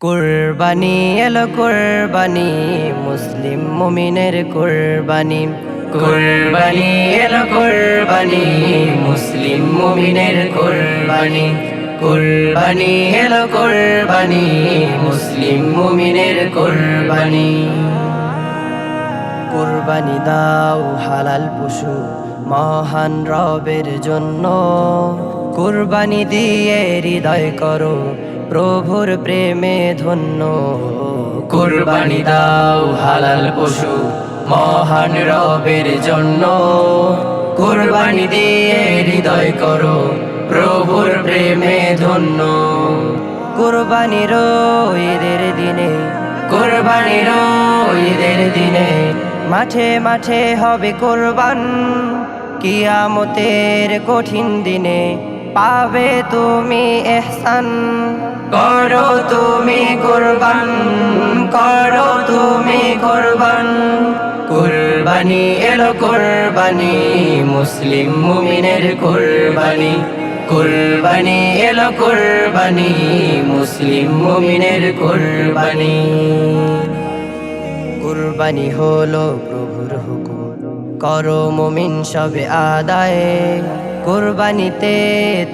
কোরবানি, এলো কোরবানি, মুসলিম মুমিনের কোরবানি। কোরবানি, এলো কোরবানি, মুসলিম মুমিনের কোরবানি। কোরবানি, এলো কোরবানি, মুসলিম মুমিনের কোরবানি। কোরবানি দাও হালাল পশু, মহান রবের জন্য। কোরবানি দিয়ে হৃদয় করো প্রভুর প্রেমে ধন্য। কোরবানি দাও হালাল পশু, মহান রবের জন্য। কোরবানি দিয়ে হৃদয় করো, প্রভুর প্রেমে ধন্য। কোরবানির ঈদের দিনে কোরবানির ঈদের দিনে, মাঠে মাঠে হবে কোরবান। কিয়ামতের কঠিন দিনে পাবে তুমি এহসান। করো তুমি কোরবান, করো তুমি কোরবান। কোরবানি এলো কোরবানি, মুসলিম মুমিনের কোরবানি। কোরবানি এলো কোরবানি, মুসলিম মুমিনের কোরবানি। কোরবানি হলো প্রভুর হুকুম, করো মুমিন সবে আদায়। কোরবানিতে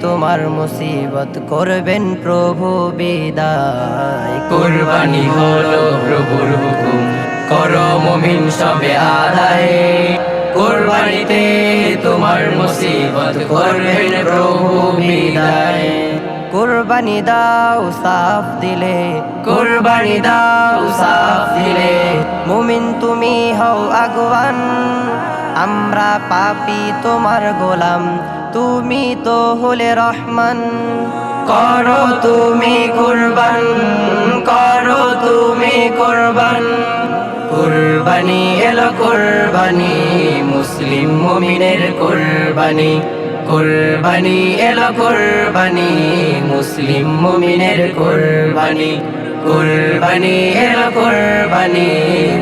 তোমার মুসিবত করবেন প্রভু বিদায়। কোরবানি হলো প্রভুর হুকুম করো মুমিন সবে আদায়। কোরবানিতে তোমার মুসিবত করবেন প্রভু বিদায়। কোরবানি দাও সাফ দিলে কোরবানি দাও সাফ দিলে। মুমিন তুমি হও আগবান আমরা পাপি তোমার গোলাম। তুমি তো হলে রহমান। করো তুমি কোরবান, করো তুমি কোরবান। কোরবানি এলো কোরবানি, মুসলিম মুমিনের কোরবানি। কোরবানি এলো কোরবানি, মুসলিম মুমিনের কোরবানি। কোরবানি এলো কোরবানি,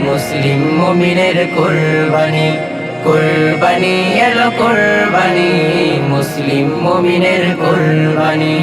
মুসলিম মুমিনের কোরবানি। কোরবানি এলো কোরবানি মুসলিম মুমিনের কোরবানি।